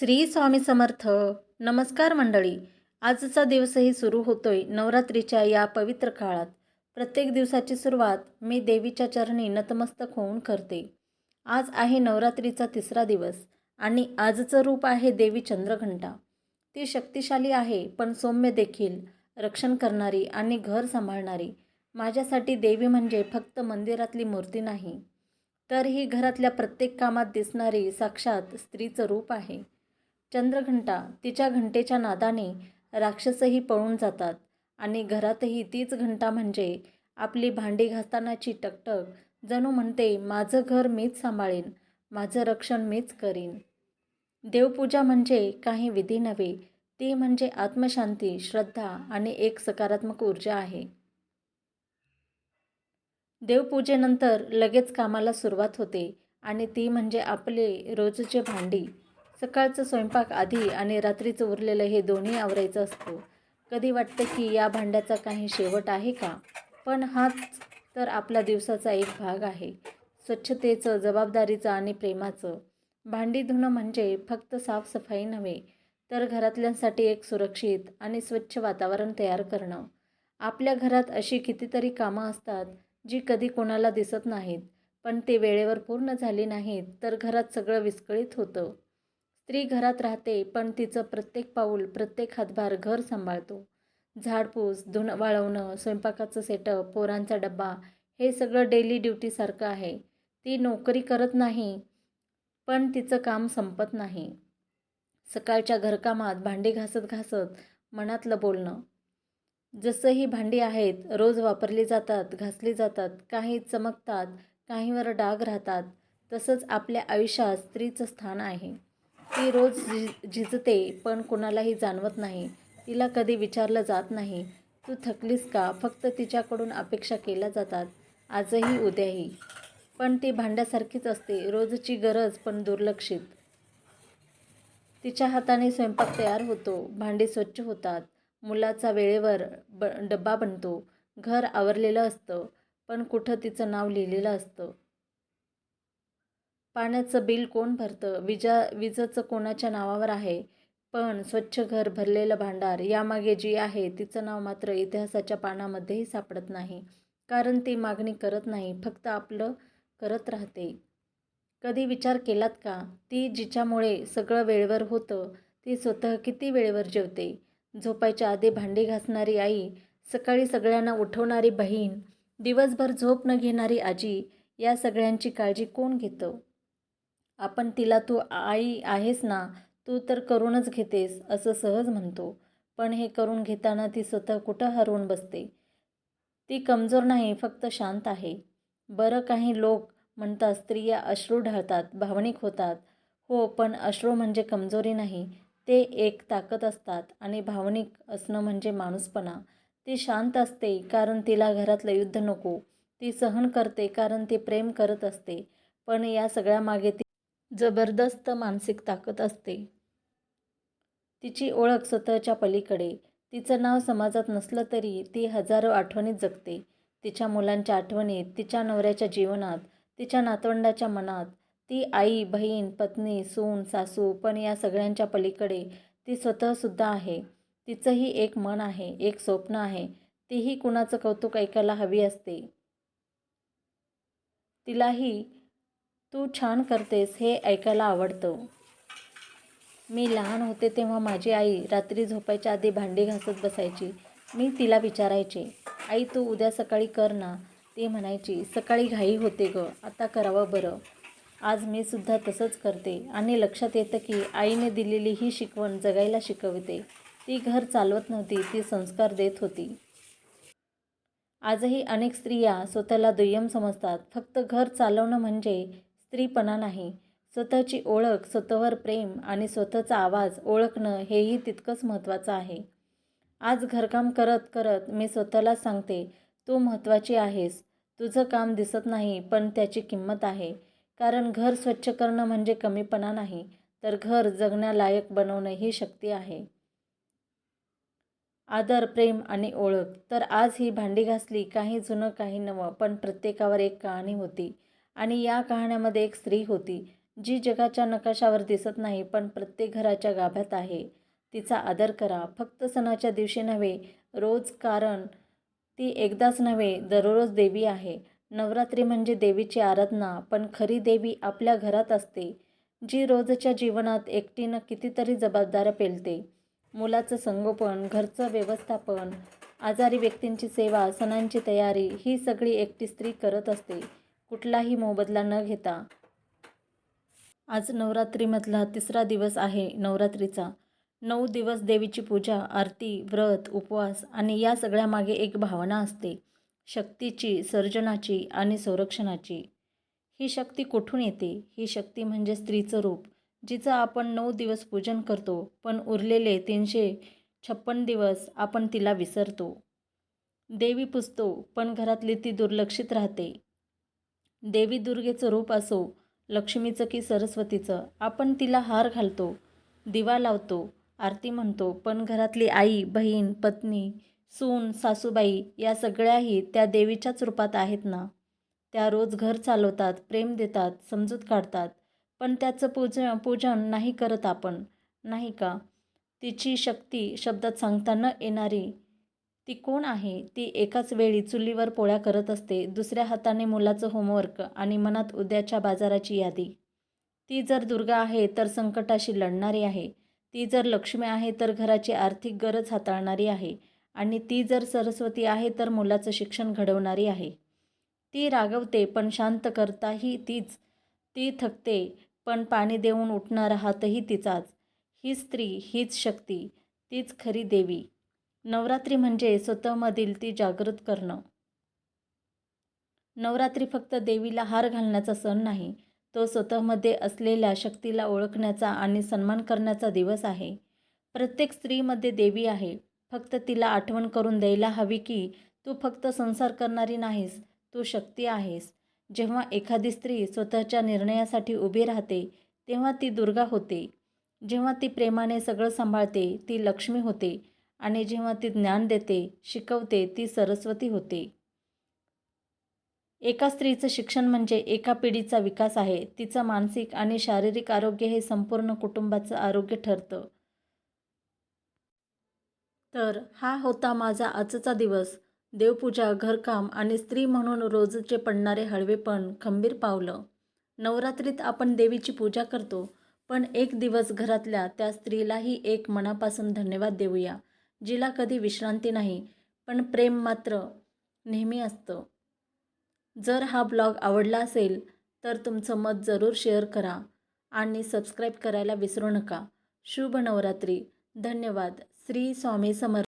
श्री स्वामी समर्थ. नमस्कार मंडळी. आजचा दिवसही सुरू होतोय नवरात्रीच्या या पवित्र काळात. प्रत्येक दिवसाची सुरुवात मी देवीच्या चरणी नतमस्तक होऊन करते. आज आहे नवरात्रीचा तिसरा दिवस आणि आजचं रूप आहे देवी चंद्रघंटा. ती शक्तिशाली आहे पण सौम्य देखील रक्षण करणारी आणि घर सांभाळणारी. माझ्यासाठी देवी म्हणजे फक्त मंदिरातली मूर्ती नाही तर ही घरातल्या प्रत्येक कामात दिसणारी साक्षात स्त्रीचं रूप आहे. चंद्रघंटा तिच्या घंटेच्या नादाने राक्षसही पळून जातात आणि घरातही तीच घंटा म्हणजे आपली भांडी घासतानाची टकटक जणू म्हणते माझं घर मीच सांभाळीन माझं रक्षण मीच करीन. देवपूजा म्हणजे काही विधी नव्हे ती म्हणजे आत्मशांती श्रद्धा आणि एक सकारात्मक ऊर्जा आहे. देवपूजेनंतर लगेच कामाला सुरुवात होते आणि ती म्हणजे आपले रोजचे भांडी सकाळचं स्वयंपाक आधी आणि रात्रीचं उरलेलं हे दोन्ही आवरायचं असतं. कधी वाटतं की या भांड्याचा काही शेवट आहे का? पण हाच तर आपल्या दिवसाचा एक भाग आहे. स्वच्छतेचं जबाबदारीचं आणि प्रेमाचं. भांडी धुणं म्हणजे फक्त साफसफाई नव्हे तर घरातल्यांसाठी एक सुरक्षित आणि स्वच्छ वातावरण तयार करणं. आपल्या घरात अशी कितीतरी कामं असतात जी कधी कोणाला दिसत नाहीत पण ते वेळेवर पूर्ण झाली नाहीत तर घरात सगळं विस्कळीत होतं. स्त्री घरात राहते पण तिचं प्रत्येक पाऊल प्रत्येक हातभार घर सांभाळतो. झाडपूस धुणं वाळवणं स्वयंपाकाचं सेटअप पोरांचा डब्बा हे सगळं डेली ड्युटीसारखं आहे. ती नोकरी करत नाही पण तिचं काम संपत नाही. सकाळच्या घरकामात भांडी घासत घासत मनातलं बोलणं. जसं ही भांडी आहेत रोज वापरली जातात घासली जातात काही चमकतात काहीवर डाग राहतात तसंच आपल्या आयुष्यात स्त्रीचं स्थान आहे. ती रोज झि झिजते पण कुणालाही जाणवत नाही. तिला कधी विचारलं जात नाही. तू थकलीस का? फक्त तिच्याकडून अपेक्षा केल्या जातात. आजही उद्याही. पण ती भांड्यासारखीच असते. रोजची गरज पण दुर्लक्षित. तिच्या हाताने स्वयंपाक तयार होतो. भांडी स्वच्छ होतात. मुलाचा वेळेवर ब डब्बा बनतो. घर आवरलेलं असतं. पण कुठं तिचं नाव लिहिलेलं असतं. पाण्याचं बिल कोण भरतं? विजा विजेचं कोणाच्या नावावर आहे? पण स्वच्छ घर भरलेलं भांडार यामागे जी आहे तिचं नाव मात्र इतिहासाच्या पानामध्येही सापडत नाही. कारण ती मागणी करत नाही फक्त आपलं करत राहते. कधी विचार केलात का? ती जिच्यामुळे सगळं वेळेवर होतं ती स्वतः किती वेळेवर जेवते? झोपायच्या आधी भांडी घासणारी आई सकाळी सगळ्यांना उठवणारी बहीण दिवसभर झोप न घेणारी आजी या सगळ्यांची काळजी कोण घेतं? आपण तिला तू आई आहेस ना तू तर करूनच घेतेस असं सहज म्हणतो. पण हे करून घेताना ती स्वतः कुठं हरवून बसते? ती कमजोर नाही फक्त शांत आहे. बरं काही लोक म्हणतात स्त्रिया अश्रू ढाळतात भावनिक होतात. हो पण अश्रू म्हणजे कमजोरी नाही ते एक ताकद असतात आणि भावनिक असणं म्हणजे माणूसपणा. ती शांत असते कारण तिला घरातलं युद्ध नको. ती सहन करते कारण ती प्रेम करत असते. पण या सगळ्यामागे ती जबरदस्त मानसिक ताकद असते. तिची ओळख स्वतःच्या पलीकडे. तिचं नाव समाजात नसलं तरी ती हजारो आठवणीत जगते. तिच्या मुलांच्या आठवणीत तिच्या नवऱ्याच्या जीवनात तिच्या नातवंडाच्या मनात ती आई बहीण पत्नी सून सासू पण या सगळ्यांच्या पलीकडे ती स्वतःसुद्धा आहे. तिचंही एक मन आहे एक स्वप्न आहे. तीही कुणाचं कौतुक ऐकायला हवी असते. तिलाही तू छान करतेस हे ऐकायला आवडतं. मी लहान होते तेव्हा माझी आई रात्री झोपायच्या आधी भांडी घासत बसायची. मी तिला विचारायचे आई तू उद्या सकाळी कर ना? ती म्हणायची सकाळी घाई होते गं आता करावं बरं. आज मी सुद्धा तसंच करते आणि लक्षात येतं की आईने दिलेली ही शिकवण जगायला शिकवते. ती घर चालवत नव्हती ती संस्कार देत होती. आजही अनेक स्त्रिया स्वतःला दुय्यम समजतात. फक्त घर चालवणं म्हणजे स्त्रीपणा नाही. स्वतःची ओळख स्वतःवर प्रेम आणि स्वतःचा आवाज ओळखणं हेही तितकंच महत्त्वाचं आहे. आज घरकाम करत करत मी स्वतःला सांगते तू महत्त्वाची आहेस. तुझं काम दिसत नाही पण त्याची किंमत आहे. कारण घर स्वच्छ करणं म्हणजे कमीपणा नाही तर घर जगण्यालायक बनवणं ही शक्ती आहे. आदर प्रेम आणि ओळख. तर आज ही भांडी घासली काही जुनं काही नवं पण प्रत्येकावर एक कहाणी होती. आणि या कहाण्यामध्ये एक स्त्री होती जी जगाच्या नकाशावर दिसत नाही पण प्रत्येक घराच्या गाभ्यात आहे. तिचा आदर करा. फक्त सणाच्या दिवशी नव्हे रोज कारण ती एकदाच नव्हे दररोज देवी आहे. नवरात्री म्हणजे देवीची आराधना पण खरी देवी आपल्या घरात असते जी रोजच्या जीवनात एकटीनं कितीतरी जबाबदाऱ्या पेलते. मुलाचं संगोपन घरचं व्यवस्थापन आजारी व्यक्तींची सेवा सणांची तयारी ही सगळी एकटी स्त्री करत असते. कुठलाही मोबदला न घेता. आज नवरात्रीमधला तिसरा दिवस आहे नवरात्रीचा. नऊ दिवस देवीची पूजा आरती व्रत उपवास आणि या सगळ्यामागे एक भावना असते. शक्तीची सर्जनाची आणि संरक्षणाची. ही शक्ती कुठून येते? ही शक्ती म्हणजे स्त्रीचं रूप जिचं आपण नऊ दिवस पूजन करतो पण उरलेले तीनशे छप्पन दिवस आपण तिला विसरतो. देवी पुजतो पण घरातली ती दुर्लक्षित राहते. देवी दुर्गेचं रूप असो लक्ष्मीचं की सरस्वतीचं आपण तिला हार घालतो दिवा लावतो आरती म्हणतो. पण घरातली आई बहीण पत्नी सून सासूबाई या सगळ्याही त्या देवीच्याच रूपात आहेत ना? त्या रोज घर चालवतात प्रेम देतात समजूत काढतात. पण त्याचं पूज पूजन नाही करत आपण. नाही का? तिची शक्ती शब्दात सांगता न येणारी ती कोण आहे? ती एकाच वेळी चुलीवर पोळ्या करत असते दुसऱ्या हाताने मुलाचं होमवर्क आणि मनात उद्याच्या बाजाराची यादी. ती जर दुर्गा आहे तर संकटाशी लढणारी आहे. ती जर लक्ष्मी आहे तर घराची आर्थिक गरज हाताळणारी आहे. आणि ती जर सरस्वती आहे तर मुलाचं शिक्षण घडवणारी आहे. ती रागवते पण शांत करताही तीच. ती थकते पण पाणी देऊन उठणारा हातही तिचाच. ही स्त्री हीच शक्ती तीच खरी देवी. नवरात्री म्हणजे स्वतःमधील ती जागृत करणं. नवरात्री फक्त देवीला हार घालण्याचा सण नाही तो स्वतःमध्ये असलेल्या शक्तीला ओळखण्याचा आणि सन्मान करण्याचा दिवस आहे. प्रत्येक स्त्रीमध्ये देवी आहे फक्त तिला आठवण करून द्यायला हवी की तू फक्त संसार करणारी नाहीस तू शक्ती आहेस. जेव्हा एखादी स्त्री स्वतःच्या निर्णयासाठी उभी राहते तेव्हा ती दुर्गा होते. जेव्हा ती प्रेमाने सगळं सांभाळते ती लक्ष्मी होते. आणि जेव्हा ती ज्ञान देते शिकवते ती सरस्वती होते. एका स्त्रीचं शिक्षण म्हणजे एका पिढीचा विकास आहे. तिचं मानसिक आणि शारीरिक आरोग्य हे संपूर्ण कुटुंबाचं आरोग्य ठरतं. तर हा होता माझा आजचा दिवस. देवपूजा घरकाम आणि स्त्री म्हणून रोजचे पडणारे हळवेपण खंबीर पावलं. नवरात्रीत आपण देवीची पूजा करतो पण एक दिवस घरातल्या त्या स्त्रीलाही एक मनापासून धन्यवाद देऊया. जिला कधी विश्रांती नाही पण प्रेम मात्र नेहमी असतं. जर हा ब्लॉग आवडला असेल तर तुमचं मत जरूर शेअर करा आणि सबस्क्राईब करायला विसरू नका. शुभ नवरात्री. धन्यवाद. श्री स्वामी समर्थ.